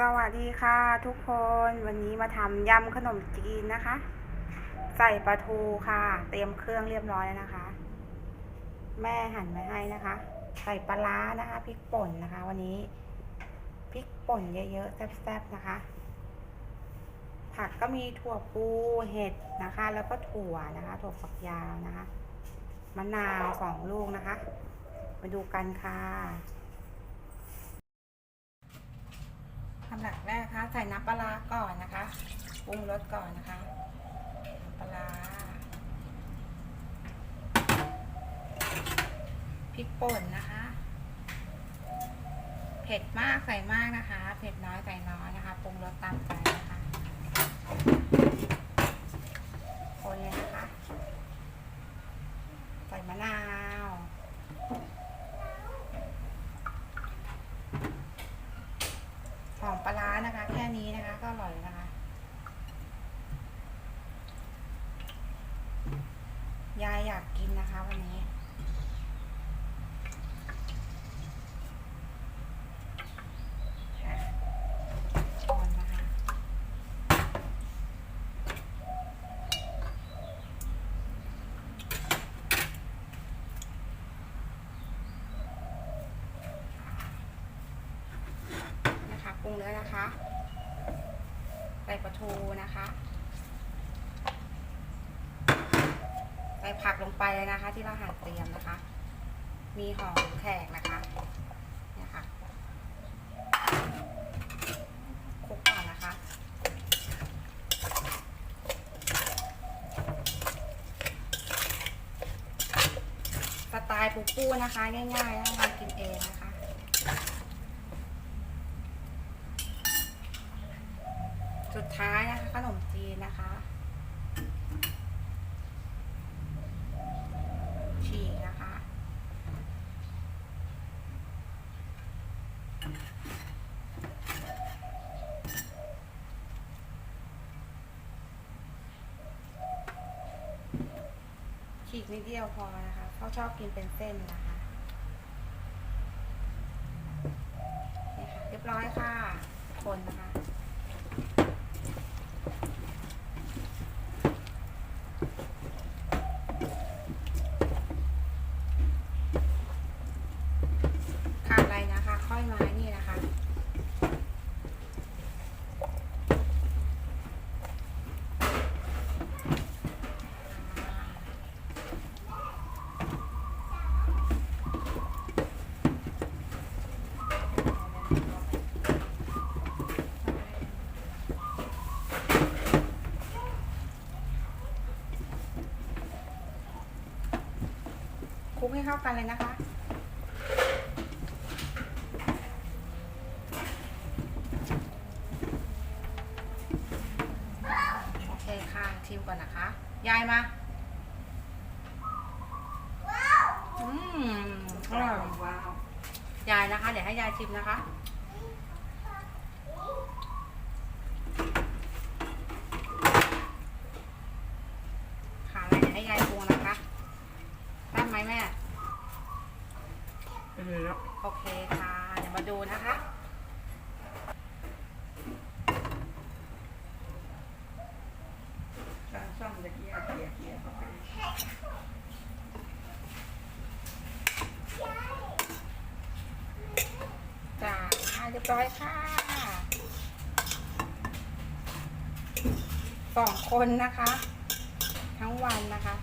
สวัสดีค่ะทุกคนวันนี้มาทำยำขนมจีนนะคะ ใส่ปลาทูค่ะ เตรียมเครื่องเรียบร้อยแล้วนะคะ แม่หั่นไว้ให้นะคะ ใส่ปลาร้านะคะพริกป่นนะคะ วันนี้พริกป่นเยอะๆแซ่บๆนะคะ ผักก็มีถั่วปูเห็ดนะคะ แล้วก็ถั่วนะคะ ถั่วฝักยาวนะคะมะนาวสองลูกนะคะ มาดูกันค่ะ ทำหลักแรกนะคะใส่น้ำปลาก่อนนะคะปรุงรสก่อนนะคะน้ำปลาร้าพริกป่นนะคะ เผ็ดมากใส่มากนะคะ เผ็ดน้อยใส่น้อยนะคะปรุงรสตามใจนะคะคนเลยนะคะ ใส่มะนาว หอมปลาร้านะคะ แค่นี้นะคะ ก็อร่อยแล้วนะคะ ยายอยากกินนะคะวันนี้ก่อนนะคะนะคะปรุงเลยนะคะ ใส่ปลาทูนะคะ ส่ผักลงไปเลยนะคะ ที่เราหั่นเตรียมนะคะ มีหอมแขกนะคะเนี่ยค่ะคลุกก่อนนะคะ สไตล์ปูปูนะคะ ง่ายๆนะคะกินเองนะคะสุดท้ายนะคะขนมจีนนะคะ ฉีกนะคะ ฉีกนิดเดียวพอนะคะเขาชอบกินเป็นเส้นนะคะนี่ค่ะเรียบร้อยค่ะ คนนะคะขาดอะไรนะคะ ค่อยมานี่นะคะ ค ลุกให้เข้ากันเลยนะคะ โอเคค่ะชิมก่อนนะคะ ยายมาอืมอร่อยว้าวยายนะคะ เดี๋ยวให้ยายชิมนะคะ ขาอะไรเดี๋ยวให้ยายปรุงนะคะได้ไหมแม่ ไปเลยแล้วโอเคค่ะ เดี๋ยวมาดูนะคะการซ่อมตะเกียบเกียร์เกียร์เข้าไปจ้าเรียบร้อยค่ะสองคนนะคะ ทั้งวันนะคะ